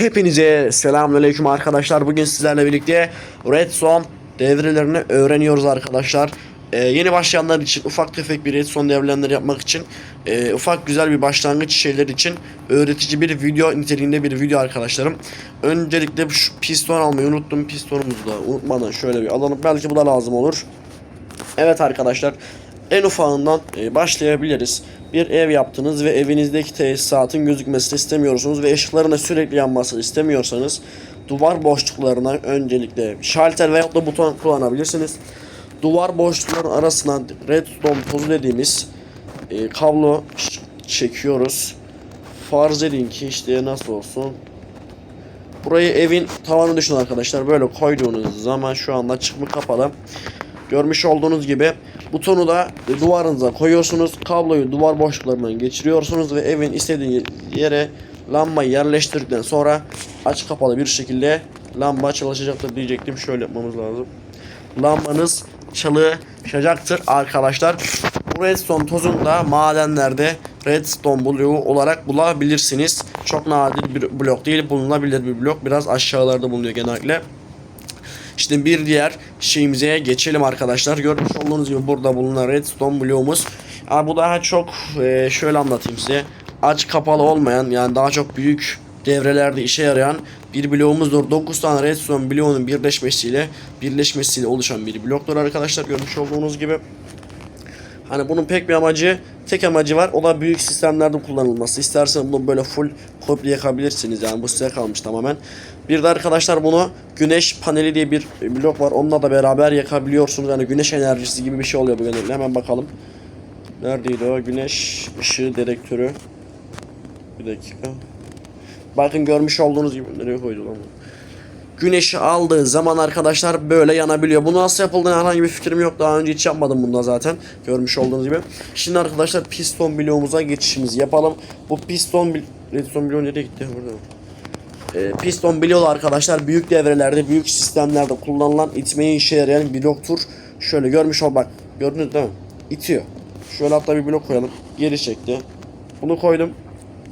Hepinize selamünaleyküm arkadaşlar. Bugün sizlerle birlikte Redstone devrelerini öğreniyoruz arkadaşlar. Ee, yeni başlayanlar için ufak tefek bir Redstone devreleri yapmak için e, ufak güzel bir başlangıç şeyler için öğretici bir video niteliğinde bir video arkadaşlarım. Öncelikle şu piston almayı unuttum. Pistonumuzu da unutmadan şöyle bir alalım. Belki bu da lazım olur. Evet arkadaşlar en ufağından e, başlayabiliriz. Bir ev yaptınız ve evinizdeki tesisatın gözükmesini istemiyorsunuz ve ışıkların da sürekli yanmasını istemiyorsanız duvar boşluklarına öncelikle şalter veya da buton kullanabilirsiniz. Duvar boşlukların arasına redstone tozu dediğimiz e, kablo çekiyoruz. Farz edin ki işte nasıl olsun. Burayı evin tavanı düşünün arkadaşlar. Böyle koyduğunuz zaman şu anda çıkma kapalı. Görmüş olduğunuz gibi butonu da duvarınıza koyuyorsunuz. Kabloyu duvar boşluklarından geçiriyorsunuz ve evin istediği yere lambayı yerleştirdikten sonra aç kapalı bir şekilde lamba çalışacaktır diyecektim. Şöyle yapmamız lazım. Lambanız çalışacaktır arkadaşlar. Bu redstone tozunu da madenlerde redstone bloğu olarak bulabilirsiniz. Çok nadir bir blok değil bulunabilir bir blok. Biraz aşağılarda bulunuyor genellikle. İşte bir diğer şeyimize geçelim arkadaşlar. Görmüş olduğunuz gibi burada bulunan redstone bloğumuz. Ama bu daha çok e, şöyle anlatayım size. Aç kapalı olmayan yani daha çok büyük devrelerde işe yarayan bir bloğumuzdur. 9 tane redstone bloğunun birleşmesiyle birleşmesiyle oluşan bir bloktur arkadaşlar. Görmüş olduğunuz gibi. Hani bunun pek bir amacı, tek amacı var. O da büyük sistemlerde kullanılması. İstersen bunu böyle full kopya yakabilirsiniz. Yani bu size kalmış tamamen. Bir de arkadaşlar bunu güneş paneli diye bir blok var. Onunla da beraber yakabiliyorsunuz. Yani güneş enerjisi gibi bir şey oluyor bu genellikle. Hemen bakalım. Neredeydi o? Güneş ışığı dedektörü. Bir dakika. Bakın görmüş olduğunuz gibi. Nereye koydu lan bu? Güneşi aldığı zaman arkadaşlar böyle yanabiliyor. Bu nasıl yapıldığını herhangi bir fikrim yok. Daha önce hiç yapmadım bunda zaten. Görmüş olduğunuz gibi. Şimdi arkadaşlar piston bloğumuza geçişimizi yapalım. Bu piston bil redstone bloğu nereye gitti? Burada. Ee, piston bloğu arkadaşlar büyük devrelerde, büyük sistemlerde kullanılan itmeye işe yarayan bloktur. Şöyle görmüş ol bak. Gördünüz değil mi? İtiyor. Şöyle hatta bir blok koyalım. Geri çekti. Bunu koydum.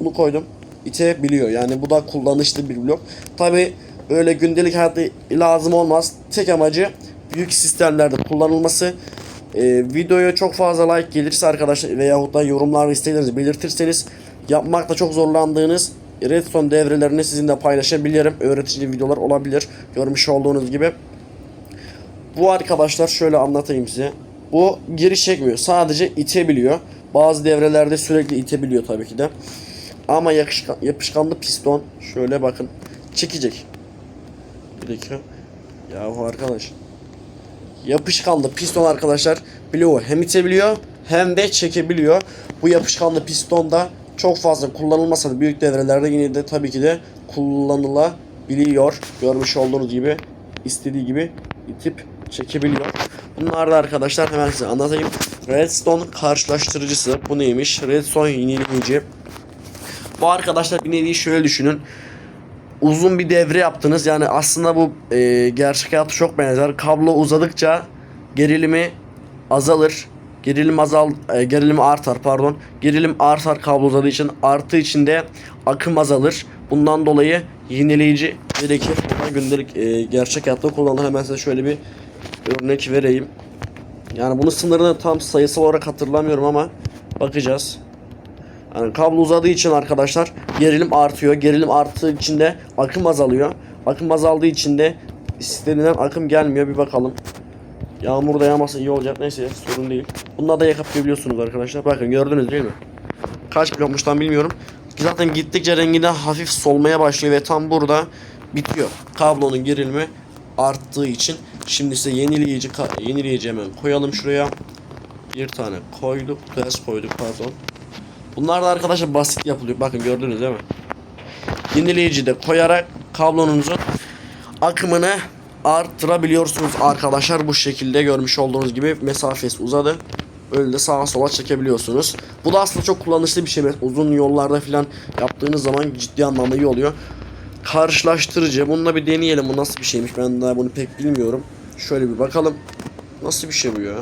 Bunu koydum. İtebiliyor. Yani bu da kullanışlı bir blok. Tabi öyle gündelik hayatta lazım olmaz. Tek amacı büyük sistemlerde kullanılması. Ee, videoya çok fazla like gelirse arkadaşlar veyahut da yorumlar isteğlerinizi belirtirseniz yapmakta çok zorlandığınız redstone devrelerini sizinle paylaşabilirim. Öğretici videolar olabilir. Görmüş olduğunuz gibi. Bu arkadaşlar şöyle anlatayım size. Bu geri çekmiyor. Sadece itebiliyor. Bazı devrelerde sürekli itebiliyor tabii ki de. Ama yakışkan, yapışkanlı piston şöyle bakın çekecek. Bir dakika. Yahu arkadaş. Yapışkanlı piston arkadaşlar bloğu hem itebiliyor hem de çekebiliyor. Bu yapışkanlı piston da çok fazla kullanılmasa da büyük devrelerde yine de tabii ki de kullanılabiliyor. Görmüş olduğunuz gibi istediği gibi itip çekebiliyor. Bunlar da arkadaşlar hemen size anlatayım. Redstone karşılaştırıcısı bu neymiş? Redstone yenileyici. Bu arkadaşlar bir nevi şöyle düşünün uzun bir devre yaptınız. Yani aslında bu e, gerçek hayatı çok benzer. Kablo uzadıkça gerilimi azalır. Gerilim azal e, gerilim artar pardon. Gerilim artar kablo uzadığı için artı içinde akım azalır. Bundan dolayı yenileyici gerekir. Buna gündelik e, gerçek hayatta kullanılır. Hemen size şöyle bir örnek vereyim. Yani bunun sınırını tam sayısal olarak hatırlamıyorum ama bakacağız. Yani kablo uzadığı için arkadaşlar gerilim artıyor. Gerilim arttığı için de akım azalıyor. Akım azaldığı için de istenilen akım gelmiyor. Bir bakalım. Yağmur da yağmasa iyi olacak. Neyse sorun değil. Bunları da yakabiliyorsunuz arkadaşlar. Bakın gördünüz değil mi? Kaç blokmuş tam bilmiyorum. Zaten gittikçe rengi de hafif solmaya başlıyor ve tam burada bitiyor. Kablonun gerilimi arttığı için. Şimdi size yenileyici yenileyici hemen koyalım şuraya. Bir tane koyduk. Ters koyduk pardon. Bunlar da arkadaşlar basit yapılıyor. Bakın gördünüz değil mi? Yenileyici de koyarak kablonuzun akımını arttırabiliyorsunuz arkadaşlar. Bu şekilde görmüş olduğunuz gibi mesafesi uzadı. Öyle de sağa sola çekebiliyorsunuz. Bu da aslında çok kullanışlı bir şey. Uzun yollarda falan yaptığınız zaman ciddi anlamda iyi oluyor. Karşılaştırıcı. Bununla bir deneyelim. Bu nasıl bir şeymiş. Ben daha bunu pek bilmiyorum. Şöyle bir bakalım. Nasıl bir şey bu ya?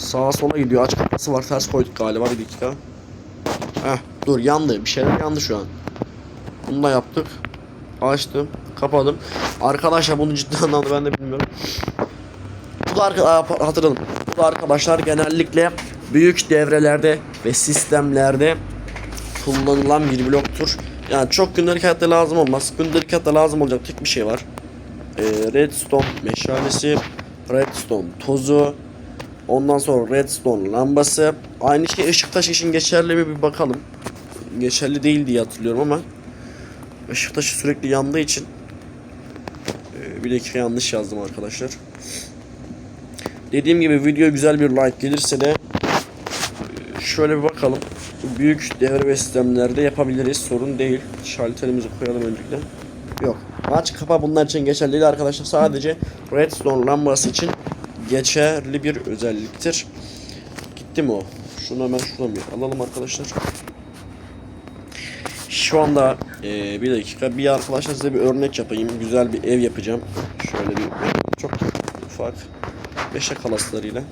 Sağa sola gidiyor. Aç kapısı var. Ters koyduk galiba. Bir dakika. Heh, dur yandı. Bir şeyler yandı şu an. Bunu da yaptık. Açtım. Kapadım. Arkadaşlar bunu ciddi anlamda ben de bilmiyorum. Bu da arka, hatırladım. Bu da arkadaşlar genellikle büyük devrelerde ve sistemlerde kullanılan bir bloktur. Yani çok gündelik hayatta lazım olmaz. Gündelik hayatta lazım olacak tek bir şey var. Ee, redstone meşalesi, redstone tozu, ondan sonra redstone lambası. Aynı şey ışık taşı için geçerli mi bir bakalım. Geçerli değil diye hatırlıyorum ama ışık taşı sürekli yandığı için ee, bir dakika yanlış yazdım arkadaşlar. Dediğim gibi video güzel bir like gelirse de e, şöyle bir bakalım. Büyük devre sistemlerde yapabiliriz. Sorun değil. Şalterimizi koyalım öncelikle. Yok. Aç kapa bunlar için geçerli değil arkadaşlar. Sadece redstone lambası için geçerli bir özelliktir. Gitti mi o? Şunu hemen şuradan bir alalım arkadaşlar. Şu anda e, bir dakika bir arkadaşlar size bir örnek yapayım. Güzel bir ev yapacağım. Şöyle bir çok ufak beşe kalaslarıyla.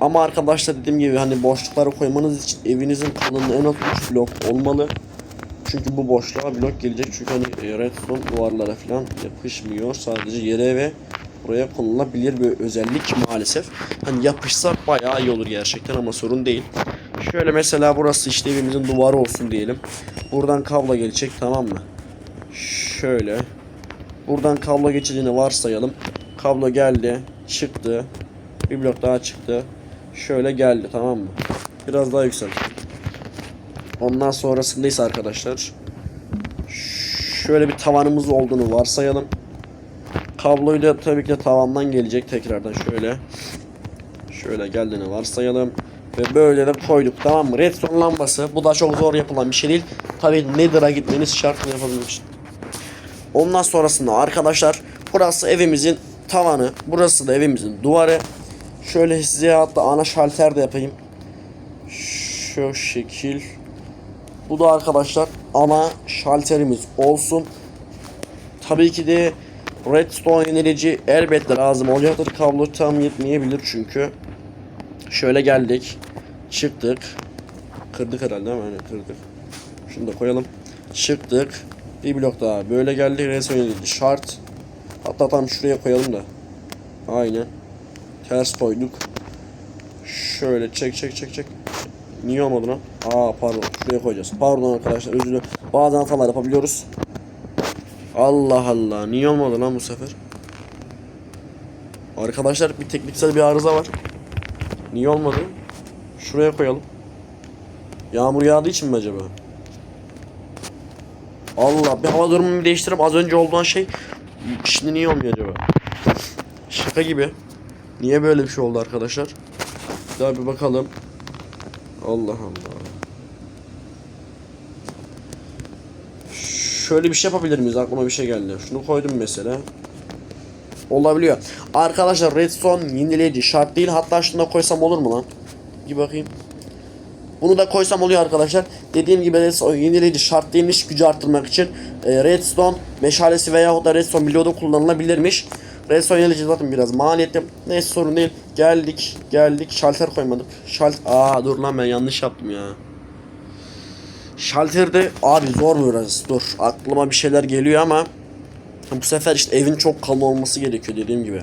Ama arkadaşlar dediğim gibi hani boşlukları koymanız için evinizin kalınlığı en az 3 blok olmalı. Çünkü bu boşluğa blok gelecek. Çünkü hani e, redstone duvarlara falan yapışmıyor. Sadece yere ve buraya konulabilir bir özellik maalesef. Hani yapışsa bayağı iyi olur gerçekten ama sorun değil. Şöyle mesela burası işte evimizin duvarı olsun diyelim. Buradan kablo gelecek tamam mı? Şöyle. Buradan kablo geçeceğini varsayalım. Kablo geldi, çıktı. Bir blok daha çıktı. Şöyle geldi tamam mı? Biraz daha yüksel. Ondan sonrasında ise arkadaşlar şöyle bir tavanımız olduğunu varsayalım. Kabloyu da tabii ki de tavandan gelecek tekrardan şöyle. Şöyle geldiğini varsayalım. Ve böyle de koyduk tamam mı? Redstone lambası. Bu da çok zor yapılan bir şey değil. Tabii Nether'a gitmeniz şart yapabilmek için. Ondan sonrasında arkadaşlar burası evimizin tavanı. Burası da evimizin duvarı. Şöyle size hatta ana şalter de yapayım. Şu şekil. Bu da arkadaşlar ana şalterimiz olsun. Tabii ki de redstone yönetici elbette lazım olacaktır. Kablo tam yetmeyebilir çünkü. Şöyle geldik. Çıktık. Kırdık herhalde mi? Aynen kırdık. Şunu da koyalım. Çıktık. Bir blok daha. Böyle geldi. Redstone yönetici şart. Hatta tam şuraya koyalım da. Aynen. Ters koyduk. Şöyle çek çek çek çek. Niye olmadı lan? Aa pardon. Şuraya koyacağız. Pardon arkadaşlar özür dilerim. Bazen hatalar yapabiliyoruz. Allah Allah. Niye olmadı lan bu sefer? Arkadaşlar bir tekniksel bir arıza var. Niye olmadı? Şuraya koyalım. Yağmur yağdığı için mi acaba? Allah bir hava durumumu değiştirip az önce olduğun şey şimdi niye olmuyor acaba? Şaka gibi. Niye böyle bir şey oldu arkadaşlar? Daha bir bakalım. Allah Allah. Şöyle bir şey yapabilir miyiz? Aklıma bir şey geldi. Şunu koydum mesela. Olabiliyor. Arkadaşlar redstone yenileyici şart değil. Hatta şunu da koysam olur mu lan? Bir bakayım. Bunu da koysam oluyor arkadaşlar. Dediğim gibi redstone yenileyici şart değilmiş gücü arttırmak için. E, redstone meşalesi veya da redstone bloğu da kullanılabilirmiş. Redstone yenileyici zaten biraz maliyetli. Neyse sorun değil. Geldik geldik. Şalter koymadık. Şalt Aa dur lan ben yanlış yaptım ya. Şalterde abi zor biraz. Dur aklıma bir şeyler geliyor ama bu sefer işte evin çok kalın olması gerekiyor dediğim gibi.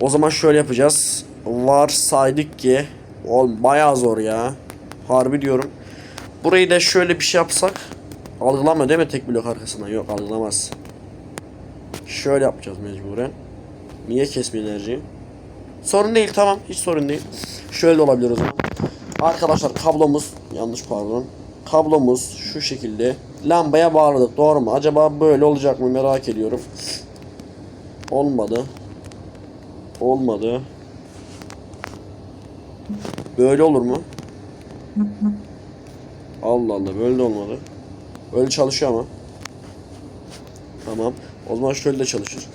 O zaman şöyle yapacağız. Varsaydık ki oğlum bayağı zor ya. Harbi diyorum. Burayı da şöyle bir şey yapsak algılamıyor değil mi tek blok arkasından? Yok algılamaz. Şöyle yapacağız mecburen. Niye kesmiyor enerjiyi? Sorun değil tamam hiç sorun değil. Şöyle de olabilir o zaman. Arkadaşlar kablomuz yanlış pardon. Kablomuz şu şekilde lambaya bağladık doğru mu? Acaba böyle olacak mı merak ediyorum. Olmadı. Olmadı. Böyle olur mu? Allah Allah böyle de olmadı. Öyle çalışıyor ama. Tamam. O zaman şöyle de çalışır.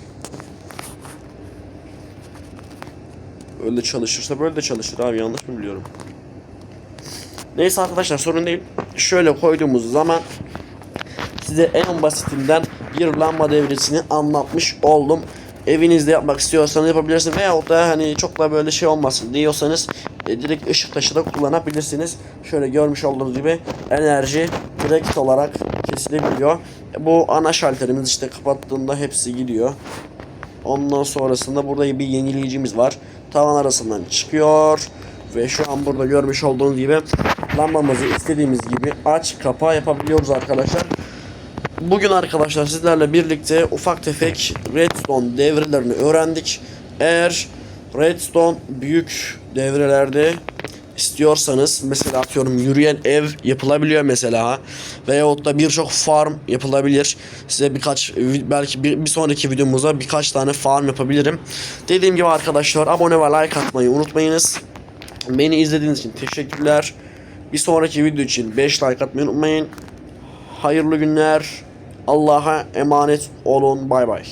Öyle çalışırsa böyle de çalışır abi yanlış mı biliyorum? Neyse arkadaşlar sorun değil. Şöyle koyduğumuz zaman size en basitinden bir lamba devresini anlatmış oldum. Evinizde yapmak istiyorsanız yapabilirsiniz veyahut da hani çok da böyle şey olmasın diyorsanız e, direkt ışık taşı da kullanabilirsiniz. Şöyle görmüş olduğunuz gibi enerji direkt olarak kesilebiliyor. Bu ana şalterimiz işte kapattığında hepsi gidiyor. Ondan sonrasında burada bir yenileyicimiz var. Tavan arasından çıkıyor. Ve şu an burada görmüş olduğunuz gibi lambamızı istediğimiz gibi aç kapa yapabiliyoruz arkadaşlar. Bugün arkadaşlar sizlerle birlikte ufak tefek redstone devrelerini öğrendik. Eğer redstone büyük devrelerde istiyorsanız mesela atıyorum yürüyen ev yapılabiliyor mesela veyahut da birçok farm yapılabilir. Size birkaç belki bir, bir sonraki videomuzda birkaç tane farm yapabilirim. Dediğim gibi arkadaşlar abone ve like atmayı unutmayınız. Beni izlediğiniz için teşekkürler. Bir sonraki video için 5 like atmayı unutmayın. Hayırlı günler. Allah'a emanet olun. Bay bay.